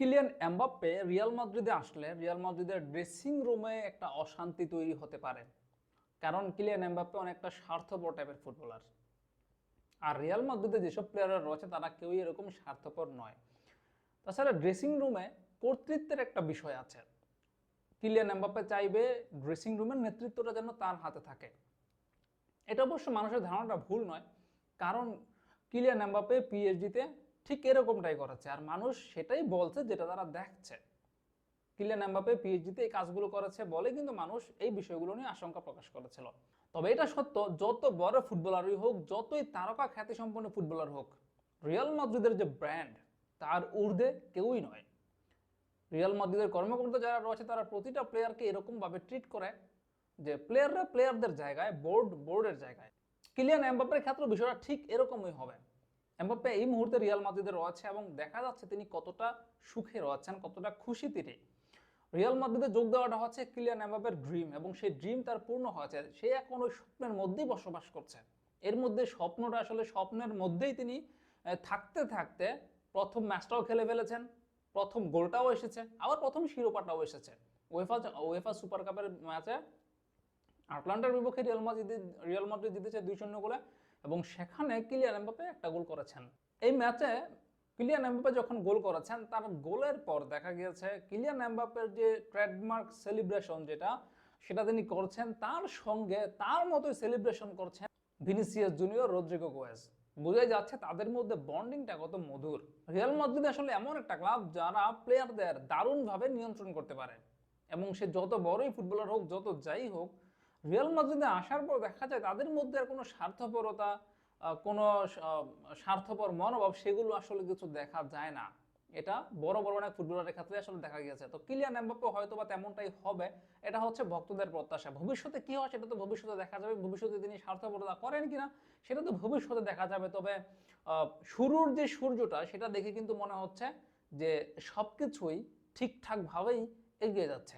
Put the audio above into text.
Kylian Mbappe Real মাদ্রিদে আসলে Real মাদ্রিদের dressing রুমে একটা অশান্তি তৈরি হতে পারে। কারণ কিলিয়ান এমবাপ্পে অনেকটা স্বার্থপর টাইপের ফুটবলার আর রিয়াল মাদ্রিদে যেসব প্লেয়াররা রয়েছে, তারা কেউই এরকম স্বার্থপর নয়। তাছাড়া ড্রেসিং রুমে কর্তৃত্বের একটা বিষয় আছে। কিলিয়ান এমবাপ্পে চাইবে ড্রেসিং রুমের নেতৃত্বটা যেন তার হাতে থাকে। এটা অবশ্য মানুষের ধারণাটা ভুল নয়। কারণ কিলিয়ান এমবাপ্পে পিএইচডিতে ঠিক এরকমটাই করেছে আর মানুষ সেটাই বলছে যেটা তারা দেখছে। কিলিয়ান এমবাপ্পে পিএইচডিতে এই কাজগুলো করেছে বলে কিন্তু মানুষ এই বিষয়গুলো নিয়ে আশঙ্কা প্রকাশ করেছিল। তবে এটা সত্য, যত বড় ফুটবলারই হোক, যতই তারকা খ্যাতিসম্পন্ন ফুটবলার হোক, রিয়াল মাদ্রিদের যে ব্র্যান্ড, তার ঊর্ধ্বে কেউই নয়। রিয়াল মাদ্রিদের কর্মকর্তা যারা রয়েছে, তারা প্রতিটা প্লেয়ারকে এরকমভাবে ট্রিট করে যে প্লেয়াররা প্লেয়ারদের জায়গায় বোর্ড বোর্ডের জায়গায়। কিলিয়ান এমবাপ্পের ক্ষেত্রে বিষয়টা ঠিক এরকমই হবে। এমবাপ্পে এই মুহূর্তে রিয়াল মাদ্রিদে রয়েছে এবং দেখা যাচ্ছে তিনি কতটা সুখে রয়েছেন, কতটা খুশি তিনি। রিয়াল মাদ্রিদে যোগ দেওয়াটা হচ্ছে কিলিয়ান এমবাপ্পের ড্রিম এবং সেই ড্রিম তার পূর্ণ হয়েছে। সে এখন ওই স্বপ্নের মধ্যেই বসবাস করছে। এর মধ্যে স্বপ্নটা আসলে স্বপ্নের মধ্যেই তিনি থাকতে থাকতে প্রথম ম্যাচটাও খেলে ফেলেছেন, প্রথম গোলটাও এসেছে, আবার প্রথম শিরোপাটাও এসেছে। ওয়েফা ওয়েফা সুপার কাপের ম্যাচে আটলান্টার বিপক্ষে রিয়াল মাদ্রিদ রিয়াল মাদ্রিদ জিতেছে দুই শূন্য গোলে এবং সেখানে কিলিয়ান এমবাপে একটা গোল করেছেন। এই ম্যাচে কিলিয়ান এমবাপে যখন গোল করেছেন, তার গোলের পর দেখা গিয়েছে কিলিয়ান এমবাপের যে ট্রেডমার্ক সেলিব্রেশন যেটা, সেটা তিনি করছেন, তার সঙ্গে তার মতোই সেলিব্রেশন করছেন ভিনিসিয়াস জুনিয়র রদ্রিগো গোয়েজ। বোঝাই যাচ্ছে তাদের মধ্যে বন্ডিংটা কত মধুর। রিয়াল মাদ্রিদ আসলে এমন একটা ক্লাব যারা প্লেয়ারদের দারুণভাবে নিয়ন্ত্রণ করতে পারে। এবং সে যত বড়ই ফুটবলার হোক, যত যাই হোক রিয়াল মাদ্রিদে আসার পর দেখা যায় তাদের মধ্যে আর কোনো স্বার্থপরতা কোনো স্বার্থপর মনোভাব সেগুলো আসলে কিছু দেখা যায় না। এটা বড় বড় অনেক ফুটবলারের ক্ষেত্রে আসলে দেখা গিয়েছে। তো কিলিয়ান এমবাপ্পে হয়তো বা তেমনটাই হবে। এটা হচ্ছে ভক্তদের প্রত্যাশা। ভবিষ্যতে কি হয় সেটা তো ভবিষ্যতে দেখা যাবে। ভবিষ্যতে তিনি স্বার্থপরতা করেন কিনা সেটা তো ভবিষ্যতে দেখা যাবে। তবে শুরুর যে সূর্যটা সেটা দেখে কিন্তু মনে হচ্ছে যে সবকিছুই ঠিকঠাকভাবেই এগিয়ে যাচ্ছে।